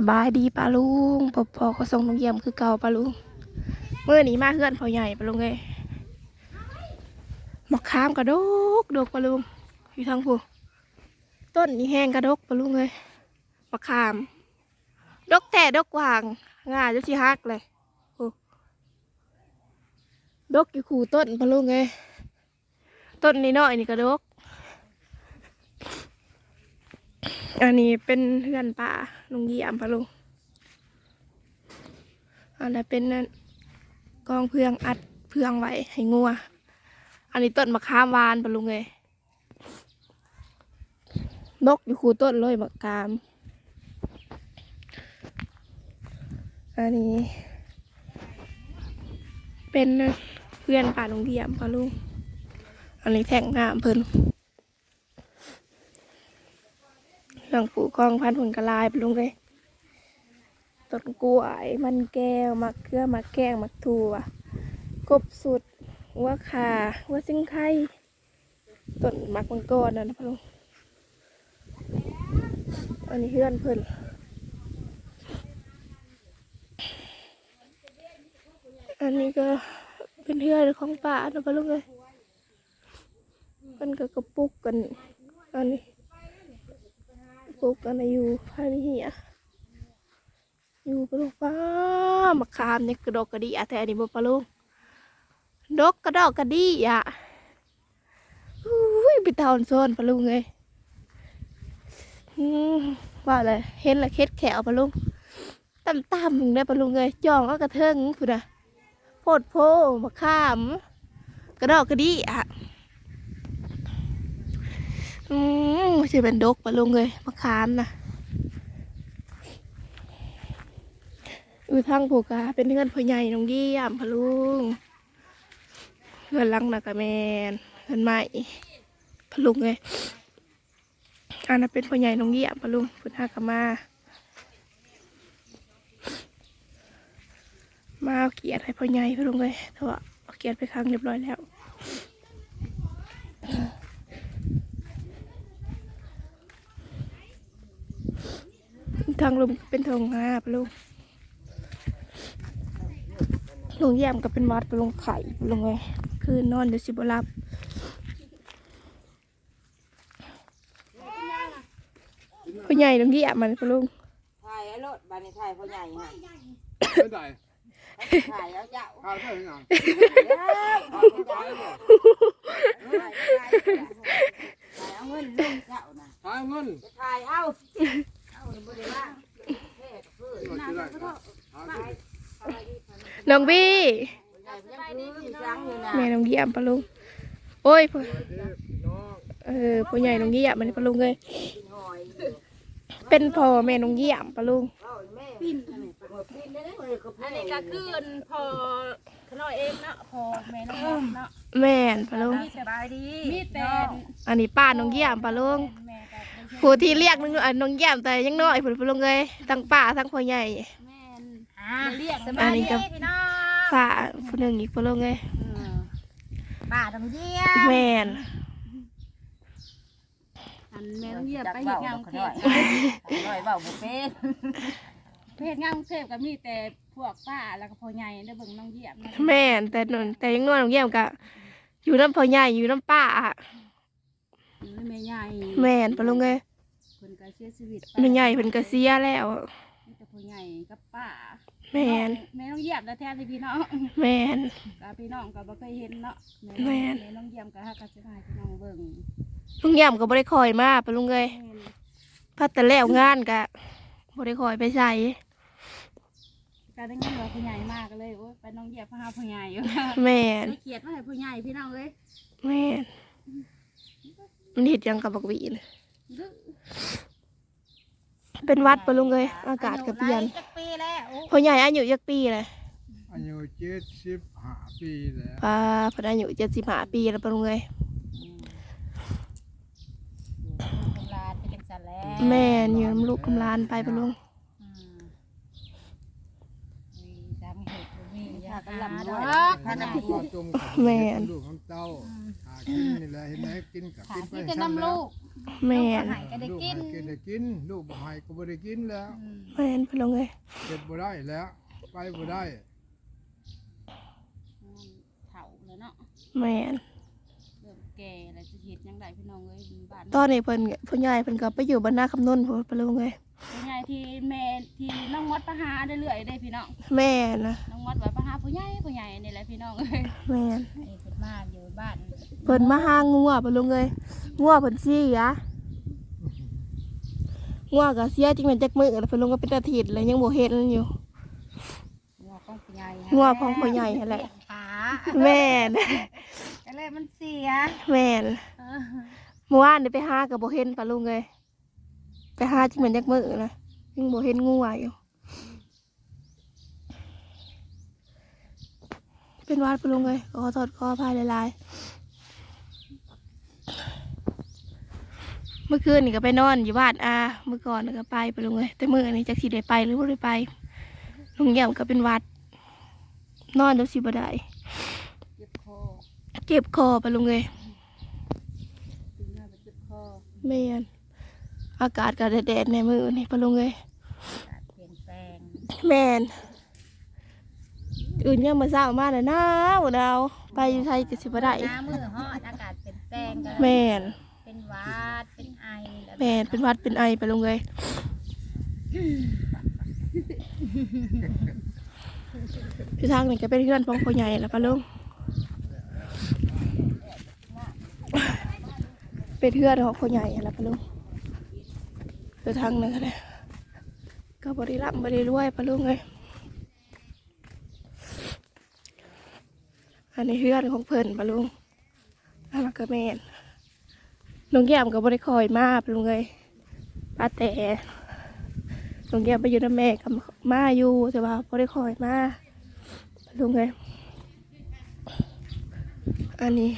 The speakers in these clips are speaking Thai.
สบายดีปาลุงปอปอก็ส่งน้องเยี่ยมคือเก่าปาลุงเมื่อนี้มาเฮือนพอใหญ่ปาลุงเลยมะขามกระดกดกปาลุงอยู่ทางผู้ต้นนี่แห้งกระดกปาลุงเลยมะขาม ดกแต่ดกวางง่ายจะสิฮักเลยดกอยู่ขู่ต้นปาลุงเลยต้นนี้น้อยนี่กระดกอันนี้เป็นเพื่อนป่า ลุงเยี่ยมปะลุงอันนั้นเป็นนั่นกองเพื่องอัดเพื่องไว้ให้งัว อันนี้ต้นมะขามหวานปะลุงเลยนกอยู่คูต้นเลยมะขาม อันนี้ เป็นเพื่อนป่าลุงเยี่ยมปะลุงอันนี้แท่งน้ำเพิ่น เรื่องปลูกกองพันผลกระลายไปลุงเลยต้นกล้วยมันแก้วมักเกลือมักแกงมักถั่วกบสุดหัว่าขาหัว่าซิงไข่ต้นมักมังกรนั่นนะพะลุงอันนี้เพื่อนเพิ่นอันนี้ก็เป็นเพื่อนของป่านะพะลุงเลยมันก็กระปุกกันอันนี้ ปลูกกันอยู่ภายในเหียอยู่ปลูกป้ามะขามเนี่ยกระดกกระดีอะแต่อันนี้บ่ปลูกดกกระดอกกระดีอะอุ้ยไปตาอนโซนปลูกเลยอืมว่าเลยเห็นละเค็ดแขวปลูกต่ำต่ำมึงได้ปลูกเลยจองก็กระเทิงพุ่นอะโพดโพมะขาม กระดอกกระดีอะ อืมไม่ใช่เป็นดกปะลุงเลยมะขามนะอยู่ทางผูกาเป็นเพื่อนพ่อใหญ่น้องเยี่ยมพะลุงเพื่อนลังนะกะแมนเพื่อนใหม่พะลุงเลยอันนั้นเป็นพ่อใหญ่น้องเยี่ยมพะลุงพุทธากะมามาเอาเกียรติให้พ่อใหญ่พะลุงเลยแต่ว่าเอาเกียรติไปครั้งเรียบร้อยแล้ว ทางลมเป็นทางหาปะลุงลงแยมก็เป็นวัดปะลุงไข่ปะลุงไงคือนอนเดี๋ยวสิบรับพ่อใหญ่ลงเยี่ยมมันปะลุงถ่ายไอ้รถบานในถ่ายพ่อใหญ่ฮะไม่ได้ถ่ายแล้วเจ้าข้าวเท่าไหร่เด้อเอาไปจ่ายเลยถ่ายถ่ายถ่ายเอาเงินลุงเจ้าน่ะทายเงินจะถ่ายเอา เอาบ่ได้ว่าแท้กับเพื่อนที่ว่าจะได้ครับทายเงินน้องบี้ใหญ่ยังพื้นจังอยู่นะแม่น้องเยี่ยมปะลุงโอ้ยพ่อเด้อพี่น้องเออพ่อใหญ่น้องเยี่ยมมันปะลุงเลยกินหอยเป็นพ่อแม่น้องเยี่ยมปะลุงเอาแม่ปิ้นอันนี้ปิ้นได้ได้เลยกับอันนี้ก็คือพอขน้อยเองเนาะพอแม่น้องเนาะแม่นปะลุงสบายดีมีแต่อันนี้ป้าน้องเยี่ยมปะลุงแม่กับ ผู้ที่เรียกนึงอันน้องแย้มแต่ยังน้อยผุนพลงเลยทั้งป่าทั้งพ่อใหญ่แม่นอ่าเรียกสอับานยนี้ดีก็พี่น้องฝ่าผู้หนึ่งอีกพลงเลยป้าต้องเยี่ยมแม่นอันแม่ต้องเยี่ยมไปเฮ็ดงานกรุงเทพหน่อยเบาบุเป็นไปเฮ็ดงานกรุงเทพก็มีแต่พวกป้าแล้วก็พ่อใหญ่ได้เบิ่งน้องเยี่ยมนะแม่นแต่นนแต่ยังน้อยน้องแย้มกะอยู่น้ำพ่อใหญ่อยู่น้ำป้าอะ แม่ใหญ่แม่นพลงเลยเพิ่นก็เสียชีวิตไปแม่ใหญ่เพิ่นก็เสียแล้ว มีแต่พ่อใหญ่กับป้าแม่นแม่ต้องเยี่ยมแล้วแท้ที่พี่น้องแม่นกับพี่น้องก็บ่เคยเห็นเนาะแม่นแม่น้องเยี่ยมก็หากันสิให้พี่น้องเบิ่งลุงแย้มก็บ่ได้คอยมาพลงเลยแม่นพัดแต่แล้วงานกะบ่ได้คอยไปใส่การได้เงินว่าผู้ใหญ่มากก็เลยโอ้ยไปน้องเหยียบพาผู้ใหญ่อยู่แม่นได้เกียรติมาให้ผู้ใหญ่พี่น้องเลยแม่น มันเห็ดหยังกับบักหวีนะเป็นวัดปะลุงเลยอากาศก็เปลี่ยนอาจักปีแล้วโอ้พ่อใหญ่อายุยักปีเลยอายุเจ็ดสิบห้าปีแล้วป้าเพนอายุเจ็ดสิบห้าปีแล้วปะลุงเลยโบราณเป็นจังซั่นแล้วแม่นอยู่น้ำลูกกำลานไปปะลุง อืมมีสามเหตุมี อยาถ้ากกำหาลังดด้อวยกถ้าน้ำพ่พูอดจงกับลูกของเจ้าหากินนี่แหละเห็นไหมกินกับขากินไปที่จะชั้นนำแล้ลูวกแม่นหายก็ได้ลูกกินให้กินได้กิน ลูกบ่ให้ก็บ่ได้กินแล้วอืมแม่นพะลุงเลยเก็บบ่ได้แล้ว ไปบ่ได้เฒ่าแล้วเนาะแม่นเริ่มแก่แล้วจะเฮ็ดจังไดพี่น้องเอ้ยบ้านตอนนี้เพิ่นก็พ่อใหญ่เพิ่นก็ไปอยู่บ้านนาคำนนต์พุ่นพะลุงเลย ผู้ใหญ่ที่แม่ที่น้องมดไปหาเรื่อยๆได้พี่น้องแม่นะน้องมดว่าไปหาผู้ใหญ่ผู้ใหญ่นี่แหละพี่น้องเอ้ยแม่นไอ้เพิ่นมาอยู่บ้านเพิ่นมาหางัวพะลุงเลยงัวเพิ่นเสียงัวก็เสียจริงแม่นจักมื้อแล้วเพิ่นลงก็เป็นอาทิตย์แล้วยังบ่เฮ็ดอยู่ งัวของผู้ใหญ่งัวของพ่อใหญ่นั่นแหละ ขาแม่นก็เลยมันเสียแม่นเออ เมื่อวานนี่ไปหากับโบเห็นปลาลุงเลย ไปหาจิเหมือนยักมือนะยังโบเห็นงูอะอยู่เป็นหวาดปลาลุงเลยขอโทษขออภัยหลายๆเมื่อคืนนี่ก็ไปนอนอยู่บ้านอาเมื่อก่อนนี่ก็ไปปลาลุงเลยแต่มื่อนี้จักสิได้ไปหรือบ่ได้ไปลุงเยี่ยมก็เป็นหวัด นอนจนสิบ่ได้เจ็บคอเจ็บคอปลาลุงเลยตื่นมาไปเจ็บคอแม่น อากาศก็แดดๆในมือนี่ปะลุงเลยการเปลี่ยนแปลงแม่นอื่นยังมาเศร้ามากเลยหนาวหนาวไปอยู่ไทยก็สิบ่ได้หน้ามือฮอดอากาศเปลี่ยนแปลงก็แม่นเป็นหวาดเป็นไอล้วแม่นเป็นหวัดเป็นไอปะลุงเลยพี่ทางนี่ก็เป็นเพื่อนของพ่อใหญ่แล้วปะลุงเป็นเพื่อนของพ่อใหญ่แล้วปะลุง คือทางนึงก็ได้ก็บริรับบริรวยปะลุงเลยอันนี้เพื่อนของเพิ่นปะลุงอันนั้นก็แม่นลุงแย้มก็บ่ได้คอยมาปะลุงเลยป้าแต่ลุงแย้มไปอยู่น้ำแม่กับมาอยู่แต่ว่าบ่ได้คอยมาปะลุงเลยอันนี้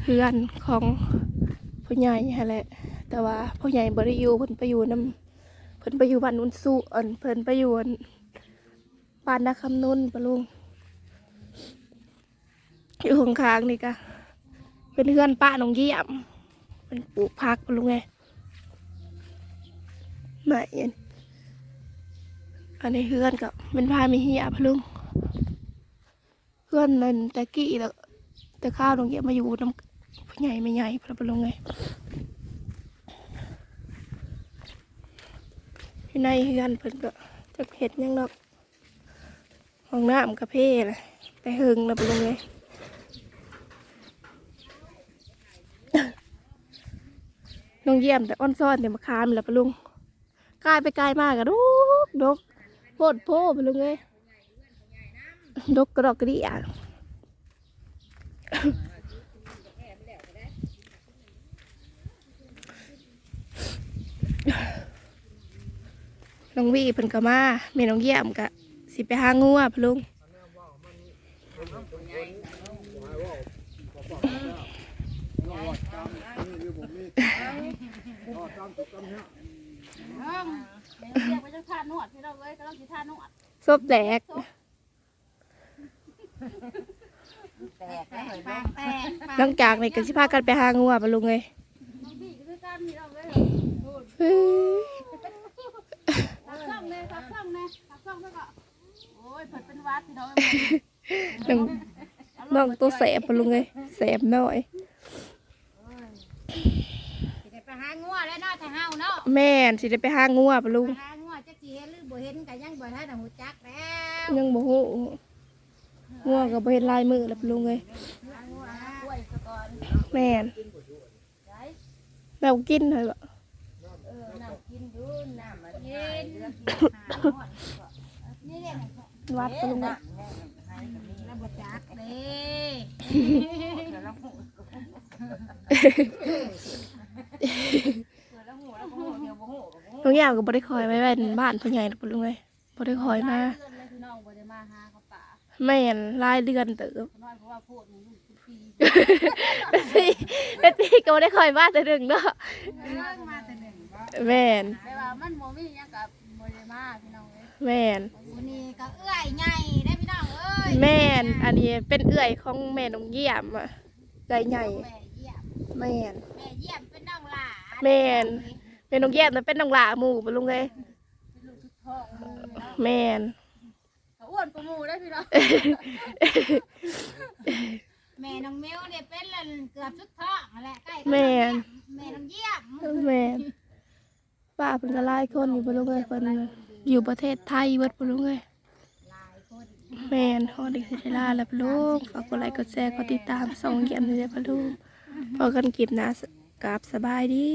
เพื่อนของผู้ใหญ่หั่นแหละ แต่ว่าผู้ใหญ่บ่ได้อยู่เพิ่นไปอยู่น้ำเพิ่นไปอยู่บ้านนุ่นสุอันเพิ่นไปอยู่บ้านนาคำนุ่นปะลุงอยู่ข้างๆนี่ก็เป็นเพื่อนป้าน้องเยี่ยมเป็นปลูกพักปะลุงไงม่เอ็นอันนี้เพื่อนกับเป็นพามีเหียพะลุงเพื่อนนั่นตะกี้แล้วแต่ข้าวน้องเยี่ยมมาอยู่น้ำใหญ่ไม่ใหญ่พะลุงไง อยู่ในเพื่อนเพิ่นก็จะเห็ดยังดอกห้องน้ำกาเพ่เลยไปหึงแล้วปลงไงน้องเยี่ยมแต่อ้อนซ่อนแต่มาคามแล้วปลุงกลายไปไกลมากอะดกดกโพดโพปะลุงเอ้ยดกกระดอกกระดิอ่ น้องวีเพิ่นก็มาแม่น้องเยี่ยมก็สิไปหางัวปะลุงรอดกรรมนี่คือผมนี่รอดกรรมถูกกรรมเนี่ยน้องแม่เรียกไปจังท่านวดพี่น้องเอ้ยก็ต้องสิท่านวดซบแตกแตกแล้วเหรอแตกแตกหลังจากนี้ก็สิพากันไปหางัวปะลุงเลย น้องพี่ก็คือกันพี่น้องเอ้ยเฮ้ยพักซ่องเลยพักซ่องเลยพักซ่องไปก่อนโอ้ยเพิ่นเป็นหวัดพี่น้องน้องน้องตัวแสบปะลุงเลยแสบหน่อยสิได้ไปหางัวแล้วเนาะถ้าเฮาเนาะแม่นสิได้ไปหางัวปะลุงไปหางัวจักสิเห็นหรือบ่เห็นก็ยังบ่ทันได้ฮู้จักแล้วยังบ่ฮู้งัวก็บ่เห็นลายมือแล้วปะลุงเลยหางัวหากล้วยซะก่อนแม่นได้แล้วกินเลยบ่ เออน้ำกินดูน้ำมัน เย็นเดือกินหาหอดนี่แหละวัดปะลุงเลยแล้วบ่จักเด้น้องยามก็บ่ได้คอยไว้ไว้บ้านพ่อใหญ่ปะลุงเลยบ่ได้คอยมาเดือนเลยพี่น้องบ่ได้มาหาเขาป่าแม่นรายเดือนเติบน้อยเพราะว่าพูดมันอยู่ทุกปีเป็นปีเป็นปีก็บ่ได้คอยมาแต่ดึงเนาะเรื่องมาแต่หนึ่งบ่ แม่นแต่ว่ามันบ่มีหยังกับบ่ได้มาพี่น้องเอ้ยแม่นวันนี้ก็เอื้อยใหญ่ได้พี่น้องเอ้ยแม่นอันนี้เป็นเอื้อยของแม่น้องเยี่ยมอะใจใหญ่แม่เยี่ยมแม่นแม่เยี่ยมเป็นน้องแม่นเป็นน้องแย้มแต่เป็นน้องหลาหมู่ปะลุงเลยเป็นลูกชุดทองมือเนาะแม่นเขาอ้วนกว่าหมูได้พี่น้องแม่น้องเมลเนี่ยเป็นละเกือบชุดท้องนั่นแหละใกล้กันแม่นแม่น้องเยี่ยมแม่น ป้าเปิ่นก็หลายคนอยู่บนโลุงเลยเป็นอยู่ประเทศไทยเบิดปะลุงเลยหลยแมนฮอดอีกสิได้ลาแล้วลูกฝากกดไลค์กดแชร์กดติดตามส่องเยี่ยมเลยเด้อปะลูกพอกันกิบนะกราบสบายดี